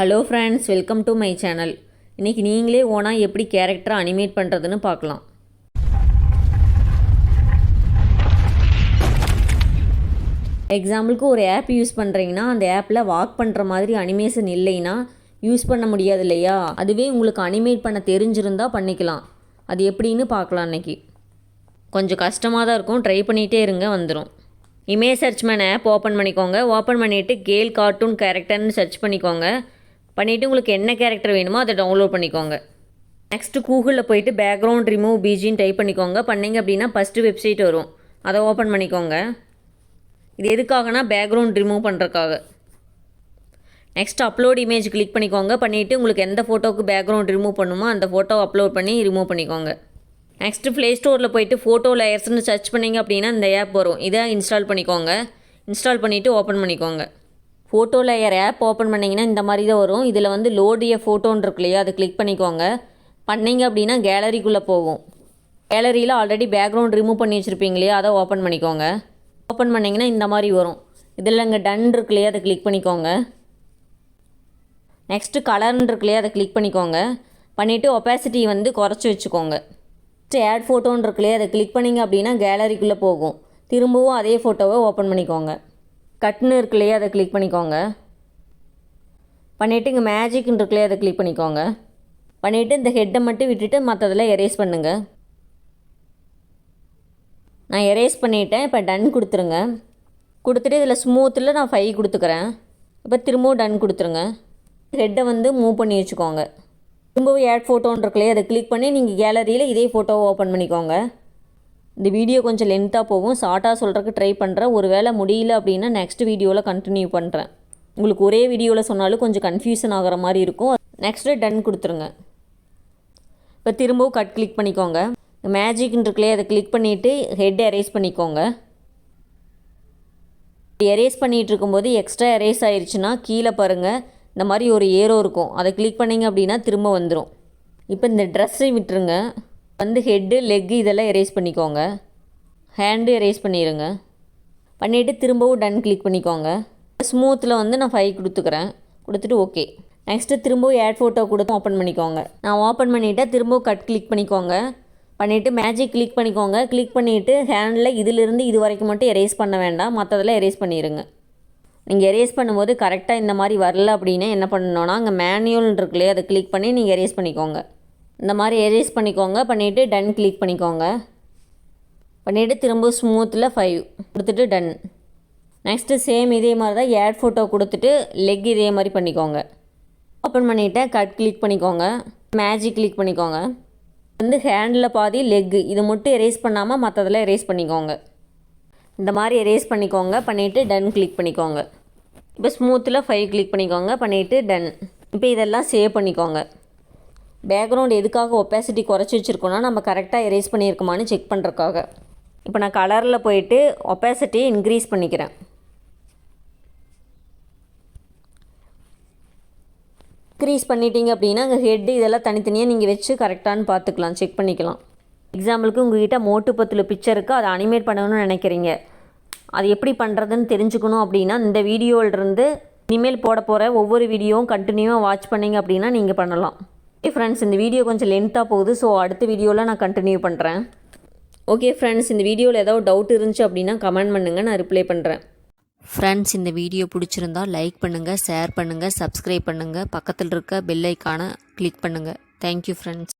Hello friends welcome to my channel இன்றைக்கி நீங்களே ஓனாக எப்படி கேரக்டரை அனிமேட் பண்ணுறதுன்னு பார்க்கலாம். எக்ஸாம்பிளுக்கு ஒரு ஆப் யூஸ் பண்ணுறீங்கன்னா அந்த ஆப்பில் வாக் பண்ணுற மாதிரி அனிமேஷன் இல்லைன்னா யூஸ் பண்ண முடியாது இல்லையா? அதுவே உங்களுக்கு அனிமேட் பண்ண தெரிஞ்சிருந்தால் பண்ணிக்கலாம். அது எப்படின்னு பார்க்கலாம் இன்றைக்கி கொஞ்சம் கஷ்டமாக தான் இருக்கும். ட்ரை பண்ணிகிட்டே இருங்க வந்துடும் image search man app open பண்ணிக்கோங்க. ஓப்பன் பண்ணிவிட்டு கேல் கார்ட்டூன் கேரக்டர்னு சர்ச் பண்ணிக்கோங்க. பண்ணிவிட்டு உங்களுக்கு என்ன கேரக்டர் வேணுமோ அதை டவுன்லோட் பண்ணிக்கோங்க. நெக்ஸ்ட்டு கூகுளில் போயிட்டு பேக்ரவுண்ட் ரிமூவ் பிஜின்னு டைப் பண்ணிக்கோங்க. பண்ணீங்க அப்படின்னா ஃபஸ்ட்டு வெப்சைட் வரும். அதை ஓப்பன் பண்ணிக்கோங்க. இது எதுக்காகனா பேக்ரவுண்ட் ரிமூவ் பண்ணுறக்காக நெக்ஸ்ட் அப்லோட் இமேஜ் கிளிக் பண்ணிக்கோங்க. பண்ணிவிட்டு உங்களுக்கு எந்த ஃபோட்டோவுக்கு பேக்ரவுண்ட் ரிமூவ் பண்ணுமோ அந்த ஃபோட்டோ அப்லோட் பண்ணி ரிமூவ் பண்ணிக்கோங்க. நெக்ஸ்ட்டு ப்ளே ஸ்டோரில் போயிட்டு ஃபோட்டோ லேயர்ஸ்னு சர்ச் பண்ணிங்க அப்படின்னா இந்த ஆப் வரும். இதை இன்ஸ்டால் பண்ணிக்கோங்க. இன்ஸ்டால் பண்ணிவிட்டு ஓப்பன் பண்ணிக்கோங்க. ஃபோட்டோ லேயர் ஆப் ஓப்பன் பண்ணிங்கன்னா இந்த மாதிரி தான் வரும். இதில் வந்து லோடிய ஃபோட்டோன்னு இருக்கு இல்லையா? அதை கிளிக் பண்ணிக்கோங்க. பண்ணீங்க அப்படின்னா கேலரிக்குள்ளே போகும். கேலரியில் ஆல்ரெடி பேக்ரவுண்ட் ரிமூவ் பண்ணி வச்சுருப்பீங்க இல்லையா? அதை ஓப்பன் பண்ணிக்கோங்க. ஓப்பன் பண்ணிங்கன்னா இந்த மாதிரி வரும். இதில் இங்கே டன் இருக்கு இல்லையா? அதை கிளிக் பண்ணிக்கோங்க. நெக்ஸ்ட்டு கலர்னு இருக்கு இல்லையா? அதை கிளிக் பண்ணிக்கோங்க. பண்ணிவிட்டு ஒப்பாசிட்டி வந்து குறைச்சி வச்சுக்கோங்க. நெக்ஸ்ட் ஆட் ஃபோட்டோன்னு இருக்கு இல்லையா? அதை கிளிக் பண்ணிங்க அப்படின்னா கேலரிக்குள்ளே போகும். திரும்பவும் அதே ஃபோட்டோவை ஓப்பன் பண்ணிக்கோங்க. கட்னு இருக்கு இல்லையா அதை கிளிக் பண்ணிக்கோங்க. பண்ணிவிட்டு இங்கே மேஜிக்னு இருக்கு இல்லையா அதை கிளிக் பண்ணிக்கோங்க. பண்ணிவிட்டு இந்த ஹெட்டை மட்டும் விட்டுட்டு மற்றதெல்லாம் எரேஸ் பண்ணுங்கள் நான் எரேஸ் பண்ணிட்டேன் இப்போ டன் கொடுத்துருங்க. கொடுத்துட்டு இதில் ஸ்மூத்தில் நான் ஃபைவ் கொடுத்துக்கிறேன். இப்போ திரும்பவும் டன் கொடுத்துருங்க. ஹெட்டை வந்து மூவ் பண்ணி வச்சுக்கோங்க. திரும்பவும் ஏட் ஃபோட்டோன்னு இருக்குல்லையே அதை கிளிக் பண்ணி நீங்கள் கேலரியில் இதே ஃபோட்டோவை ஓப்பன் பண்ணிக்கோங்க. இந்த வீடியோ கொஞ்சம் லென்த்தாக போகும். ஷார்ட்டாக சொல்கிறதுக்கு ட்ரை பண்ணுறேன் ஒரு வேளை முடியல அப்படின்னா நெக்ஸ்ட் வீடியோவில் கண்டினியூ பண்ணுறேன் உங்களுக்கு ஒரே வீடியோவில் சொன்னாலும் கொஞ்சம் கன்ஃபியூஷன் ஆகிற மாதிரி இருக்கும். நெக்ஸ்ட்டு டன் கொடுத்துருங்க. இப்போ திரும்பவும் கட் கிளிக் பண்ணிக்கோங்க. மேஜிக்னு இருக்குல்லையே அதை கிளிக் பண்ணிவிட்டு ஹெட் எரேஸ் பண்ணிக்கோங்க. எரேஸ் பண்ணிகிட்டு இருக்கும்போது எக்ஸ்ட்ரா எரேஸ் ஆயிடுச்சுன்னா கீழே பாருங்கள் இந்த மாதிரி ஒரு ஏரோ இருக்கும். அதை கிளிக் பண்ணிங்க அப்படின்னா திரும்ப வந்துடும் இப்போ இந்த ட்ரெஸ்ஸை விட்டுருங்க. வந்து ஹெட்டு லெக்கு இதெல்லாம் எரேஸ் பண்ணிக்கோங்க. ஹேண்டு எரேஸ் பண்ணிடுங்க பண்ணிவிட்டு திரும்பவும் டன் கிளிக் பண்ணிக்கோங்க. ஸ்மூத்தில் வந்து நான் ஃபைவ் கொடுத்துக்கிறேன். கொடுத்துட்டு ஓகே நெக்ஸ்ட்டு திரும்பவும் ஆட் ஃபோட்டோ கொடுத்து ஓப்பன் பண்ணிக்கோங்க. நான் ஓப்பன் பண்ணிவிட்டேன் திரும்பவும் கட் கிளிக் பண்ணிக்கோங்க. பண்ணிவிட்டு மேஜிக் கிளிக் பண்ணிக்கோங்க. கிளிக் பண்ணிவிட்டு ஹேண்டில் இதிலிருந்து இது வரைக்கும் மட்டும் எரேஸ் பண்ண வேண்டாம். மற்றதெல்லாம் எரேஸ் பண்ணிடுங்க நீங்கள் எரேஸ் பண்ணும்போது கரெக்டாக இந்த மாதிரி வரல அப்படின்னா என்ன பண்ணணும்னா அங்கே மேனுவல் இருக்குல்லையே அதை கிளிக் பண்ணி நீங்கள் எரேஸ் பண்ணிக்கோங்க. இந்த மாதிரி எரேஸ் பண்ணிக்கோங்க. பண்ணிவிட்டு டன் கிளிக் பண்ணிக்கோங்க. பண்ணிவிட்டு திரும்ப ஸ்மூத்தில் ஃபைவ் கொடுத்துட்டு டன் நெக்ஸ்ட்டு சேம் இதே மாதிரி தான் ஏட் ஃபோட்டோ கொடுத்துட்டு லெக் இதே மாதிரி பண்ணிக்கோங்க. ஓப்பன் பண்ணிவிட்டேன் கட் கிளிக் பண்ணிக்கோங்க. மேஜிக் கிளிக் பண்ணிக்கோங்க. வந்து ஹேண்டில் பாதி லெக்கு இது மட்டும் எரேஸ் பண்ணாமல் மற்றதெல்லாம் எரேஸ் பண்ணிக்கோங்க. இந்த மாதிரி எரேஸ் பண்ணிக்கோங்க. பண்ணிவிட்டு டன் கிளிக் பண்ணிக்கோங்க. இப்போ ஸ்மூத்தில் ஃபைவ் கிளிக் பண்ணிக்கோங்க. பண்ணிவிட்டு டன் இப்போ இதெல்லாம் சேவ் பண்ணிக்கோங்க. பேக்ரவுண்ட் எதுக்காக ஒப்பாசிட்டி குறைச்சி வச்சுருக்கோன்னா நம்ம கரெக்டாக எரேஸ் பண்ணியிருக்கோமான்னு செக் பண்ணுறக்காக இப்போ நான் கலரில் போயிட்டு ஒப்பாசிட்டி இன்க்ரீஸ் பண்ணிக்கிறேன். இன்க்ரீஸ் பண்ணிட்டீங்க அப்படின்னா அங்கே ஹெட்டு இதெல்லாம் தனித்தனியாக நீங்கள் வச்சு கரெக்டானு பார்த்துக்கலாம் செக் பண்ணிக்கலாம். எக்ஸாம்பிளுக்கு உங்கள்கிட்ட மோட்டு பத்தில் பிக்சர் இருக்குது அதை அனிமேட் பண்ணணும்னு நினைக்கிறீங்க. அது எப்படி பண்ணுறதுன்னு தெரிஞ்சுக்கணும் அப்படின்னா இந்த வீடியோவிலிருந்து இனிமேல் போட போகிற ஒவ்வொரு வீடியோவும் கண்டினியூவாக வாட்ச் பண்ணிங்க அப்படின்னா நீங்கள் பண்ணலாம். ஃப்ரெண்ட்ஸ் இந்த வீடியோ கொஞ்சம் லென்த்தாக போகுது ஸோ அடுத்த வீடியோவில் நான் கண்டினியூ பண்ணுறேன் ஓகே ஃப்ரெண்ட்ஸ் இந்த வீடியோவில் ஏதாவது டவுட் இருந்துச்சு அப்படின்னா கமெண்ட் பண்ணுங்கள் நான் ரிப்ளை பண்ணுறேன் ஃப்ரெண்ட்ஸ் இந்த வீடியோ பிடிச்சிருந்தா லைக் பண்ணுங்கள் ஷேர் பண்ணுங்கள் சப்ஸ்கிரைப் பண்ணுங்கள் பக்கத்தில் இருக்க பெல் ஐக்கானை கிளிக் பண்ணுங்கள் தேங்க்யூ ஃப்ரெண்ட்ஸ்